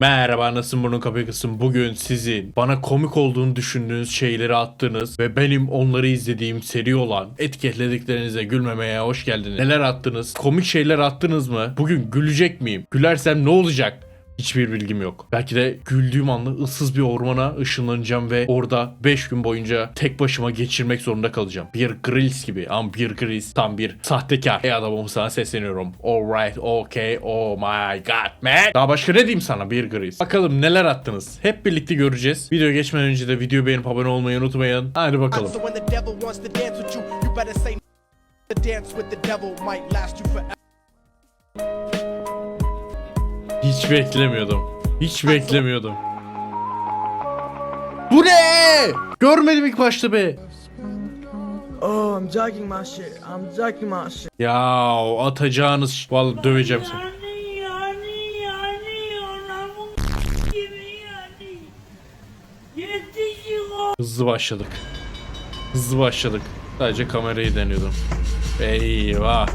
Merhaba nasılsın burnun kapıyı kısım bugün sizin bana komik olduğunu düşündüğünüz şeyleri attınız ve benim onları izlediğim seri olan etiketlediklerinize gülmemeye hoş geldiniz. Neler attınız? Komik şeyler attınız mı? Bugün gülecek miyim? Gülersem ne olacak? Hiçbir bilgim yok. Belki de güldüğüm anda ıssız bir ormana ışınlanacağım ve orada 5 gün boyunca tek başıma geçirmek zorunda kalacağım. Bir Grylls gibi ama bir Grylls tam bir sahtekar. Ey adamım sana sesleniyorum. Alright, okay, oh my god man. Daha başka ne diyeyim sana bir Grylls. Bakalım neler attınız. Hep birlikte göreceğiz. Video geçmeden önce de videoyu beğenip abone olmayı unutmayın. Hadi bakalım. Dance with the devil might last you forever. Hiç beklemiyordum. Hiç beklemiyordum. Bu ne? Görmedim ilk başta be. Oh, I'm jogging my shit. I'm jogging my shit. Ya atacağınız vallahi döveceğim seni. Hızlı başladık. Hızlı başladık. Sadece kamerayı deniyordum. Eyvah.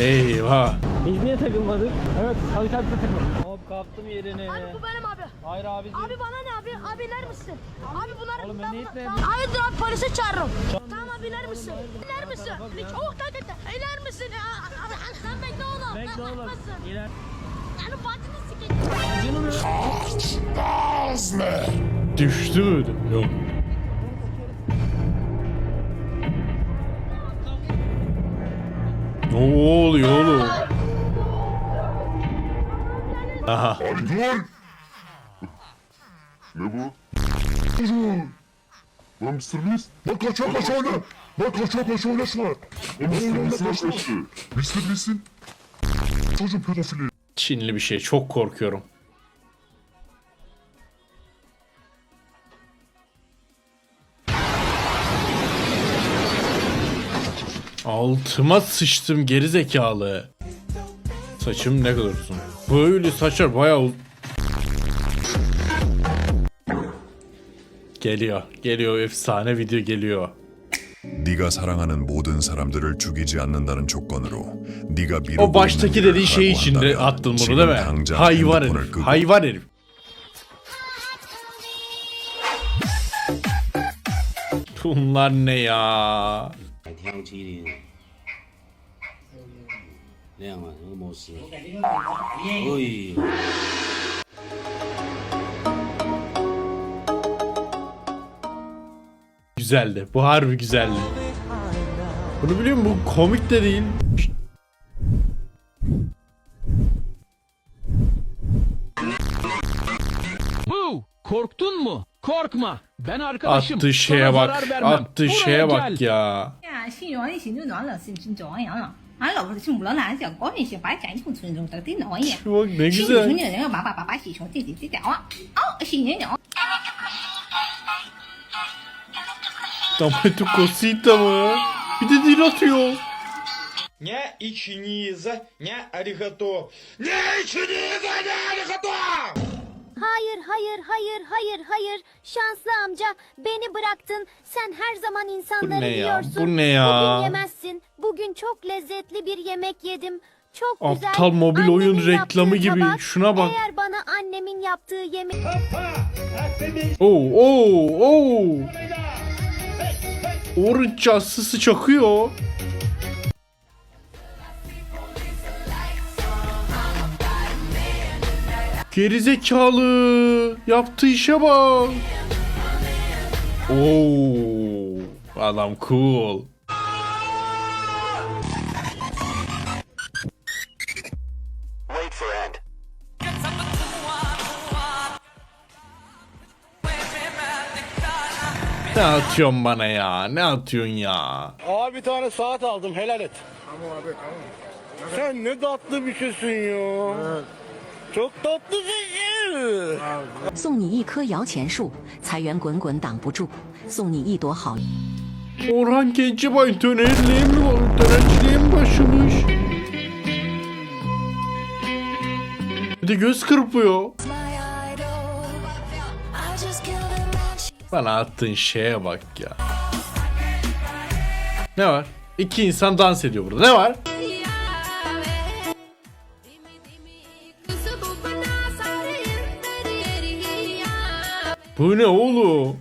Eyvah. Biz niye takılmadık? Evet, tabii tabii takılmadık. Hop kaptım yerini. Abi bu benim abi. Hayır abi. Abi bana ne abi? Abi iner misin? Abi bunlar... Oğlum ben eğitmem. Tamam. Hayırdır abi polisi çağırırım. Tamam abi iner misin? İner misin? Çok da dedi. İner misin? Abi sen bekle oğlum. Bekle oğlum. İler. Yani bacını sikeyim. Düştü mü? Yok. Ne oluyor oğlum? Aha. Dur! Ne bu? Lan Mr. Beast! Lan kaçıyor kaç oyna! Lan kaçıyor kaç oyna şuna! Lan Mr. Beast'in kaçtı! Mr. Beast'in... Çocuğun pedofili! Çinli bir şey. Çok korkuyorum. Altıma sıçtım geri zekalı. Saçım ne kadar uzun. Böyle saçlar bayağı uz- Geliyor. Geliyor. Efsane video geliyor. 네가 사랑하는 모든 사람들을 죽이지 않는다는 조건으로 네가 미루고 O baştaki 있는 dediği şey 일을 içinde 하라고 attın bunu 한다면 değil mi? 지금 당장 Hayvan 핸드폰을 herif. 끄고 Hayvan herif. Bunlar ne ya? 挑剔的，亮啊，那个模式，哎， Güzeldi. Bu harbi güzeldi. Bunu biliyor musun? Bu komik de değil. Bu korktun mu? Korkma. Ben arkadaşım. Attığı şeye Sana bak. zarar vermem. Attığı Buraya şeye gel. bak ya. 呀，姓王的姓刘暖了，姓姓周王阳了。 俺老婆是母老男小高兴些，把钱从村中得的拿也。说没事。村里人要爸爸爸爸喜从弟弟弟讲啊，哦，喜人讲。Damy tu kosita, mano. Gdzie ty lotio? Nie i chinize, nie arigato. Não i chinize, nie arigato! Hayır, hayır, hayır, hayır. Şanslı amca, beni bıraktın. Sen her zaman insanları Bu ne ya? yiyorsun. Bu ne ya? Bugün yemezsin. Bugün çok lezzetli bir yemek yedim. Çok güzel. Aptal mobil Annemin oyun yaptığı reklamı gibi. tabak. Şuna bak. Eğer bana annemin yaptığı yemek... Oo oo oo. Orange çakıyor. Gerizekalı. Yaptığı işe bak. Oo. Adam cool. Ne atıyorsun bana ya? Ne atıyorsun ya? Abi bir tane saat aldım helal et. Tamam abi tamam. Sen ne tatlı bir şeysin ya. Çok tatlısın. 送你一棵摇钱树，财源滚滚挡不住；送你一朵好。 Orhan Gencebay dönerliğe mi var? Dönerciliğe mi başlamış? Bir de göz kırpıyor. Bana attığın şeye bak ya. Ne var? İki insan dans ediyor burada. Ne var? Bu ne oğlum?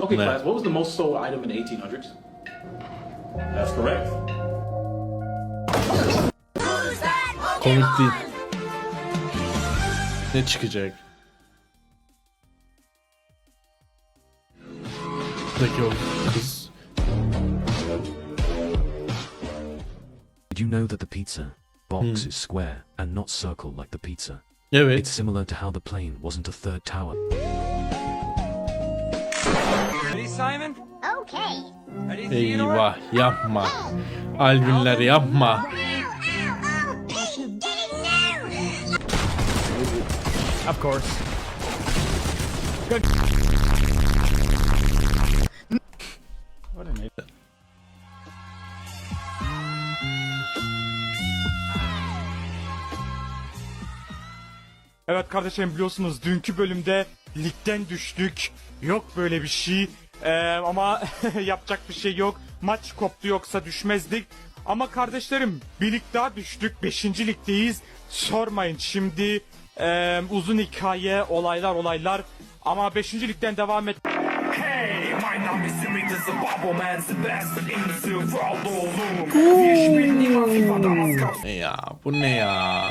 Okay, Nah. class, what was the most sold item in the 1800s? That's correct. Komik değil. Ne çıkacak? Buradaki o kız. Did you know that the pizza box hmm. is square and not circle like the pizza? Oh, evet. It's similar to how the plane wasn't a third tower. Eyvah yapma. Albinler yapma. Of course. Evet kardeşim biliyorsunuz dünkü bölümde ligden düştük. Yok böyle bir şey. Ee, ama yapacak bir şey yok. Maç koptu yoksa düşmezdik. Ama kardeşlerim bir lig daha düştük. Beşinci ligdeyiz. Sormayın şimdi ee, uzun hikaye olaylar olaylar. Ama beşinci ligden devam et. Ne ya? Bu ne ya?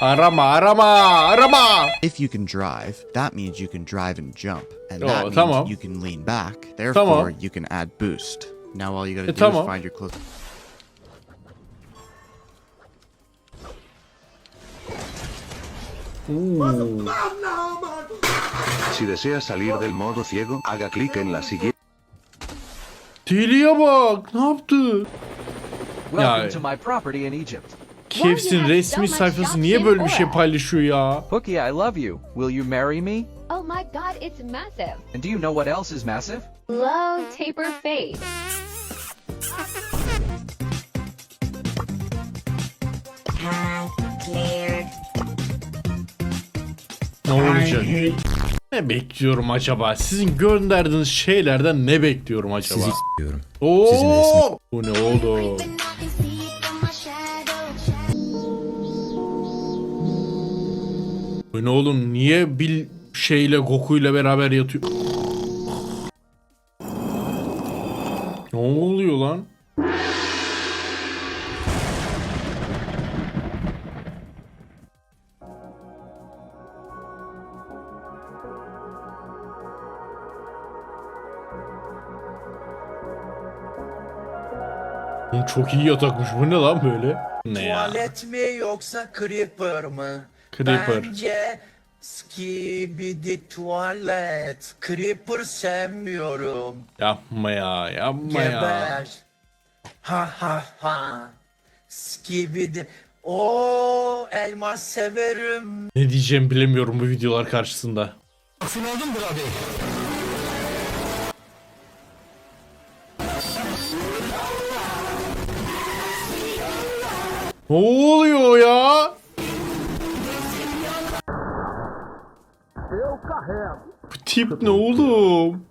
Uh, arama arama arama. If you can drive, that means you can drive and jump. And Oh, that means tamam. you can lean back. Therefore, Tamam. you can add boost. Now all you gotta E, do tamam. is find your close. Si desea salir del modo ciego, haga clic en la siguiente. Deliye bak. Ne yaptı? Welcome Ya eh. to my property in Egypt. KFC'nin resmi sayfası niye böyle bir şey paylaşıyor ya? Hookie, I love you. Will you marry me? Oh my god, it's massive. And do you know what else is massive? Low taper face. Ne olacak? Ne bekliyorum acaba? Sizin gönderdiğiniz şeylerden ne bekliyorum acaba? Sizi istiyorum. Oo! Bu ne oğlum? Bu ne oğlum? Niye bir şeyle Goku ile beraber yatıyor? Ne oluyor lan? Çok iyi yatakmış. Bu ne lan böyle? Ne ya? mi yoksa Creeper mı? Creeper. Bence Skibidi tuvalet. Creeper sevmiyorum. Yapma ya. Yapma ya. Geber. Ha ha ha. Skibidi. O elmas severim. Ne diyeceğimi bilemiyorum bu videolar karşısında. Ne oluyor ya? Bu tip ne oğlum?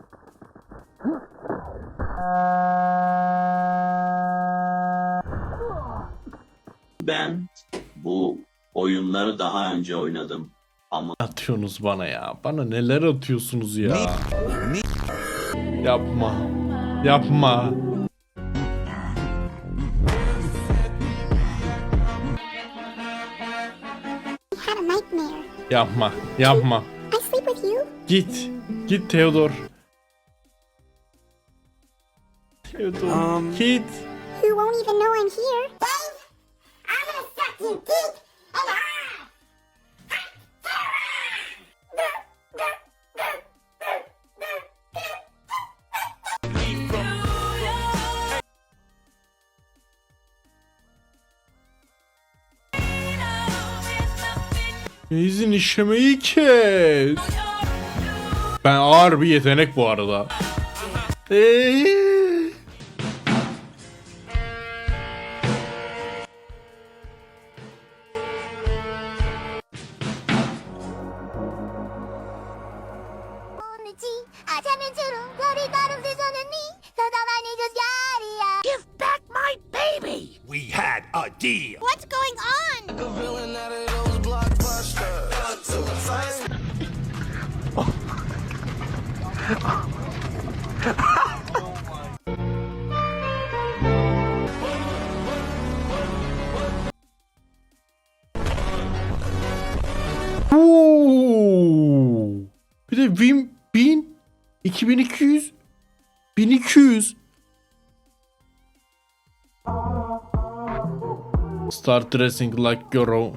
Ben bu oyunları daha önce oynadım. Ama Atıyorsunuz bana ya. Bana neler atıyorsunuz ya? Yapma. Yapma. Yapma. Yapma. Git. Git Theodor. Theodor. Git. You won't even know I'm here. Dave, I'm gonna suck you deep and hard. İzin işemeyi kes. Ben ağır bir yetenek bu arada. Eee. Bir de Wim 1000 2200 1200 Start dressing like girl.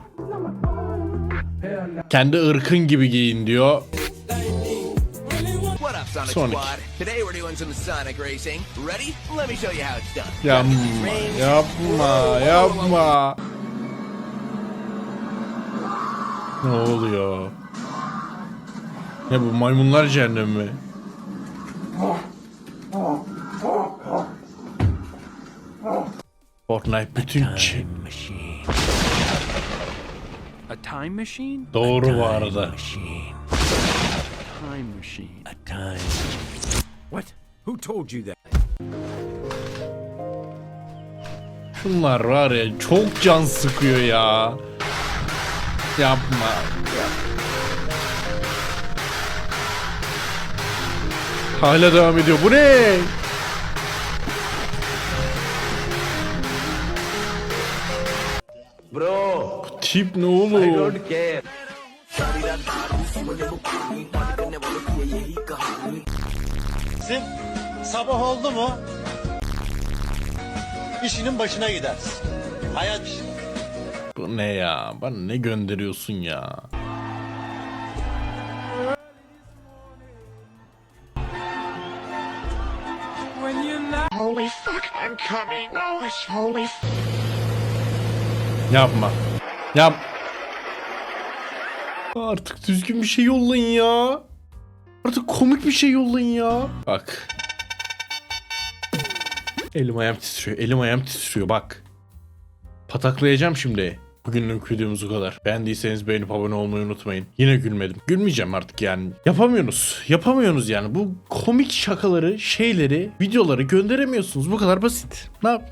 Kendi ırkın gibi giyin diyor. Sonic, Sonic. Squad? Today we're doing some Sonic racing. Ready? Let me show you how it's done. Yapma, yapma, yapma. Ne oluyor? Ne bu maymunlar cehennemi mi? Fortnite bütün çi- A time machine? Doğru bu arada. Time machine. A time. What? Who told you that? Şunlar var ya çok can sıkıyor ya. Yapma. Hala devam ediyor. Bu ne? Bro, Bu tip ne oğlum? care. Sabah oldu mu? İşinin başına gidersin. Hayat işi. Bu ne ya? Bana ne gönderiyorsun ya? Holy fuck, I'm coming. Oh, holy Yapma. Yap. Artık düzgün bir şey yollayın ya. Artık komik bir şey yollayın ya. Bak. Elim ayağım titriyor. Elim ayağım titriyor bak. Pataklayacağım şimdi. Bugünlük videomuz bu kadar. Beğendiyseniz beğenip abone olmayı unutmayın. Yine gülmedim. Gülmeyeceğim artık yani. Yapamıyorsunuz. Yapamıyorsunuz yani. Bu komik şakaları, şeyleri, videoları gönderemiyorsunuz. Bu kadar basit. Ne yap?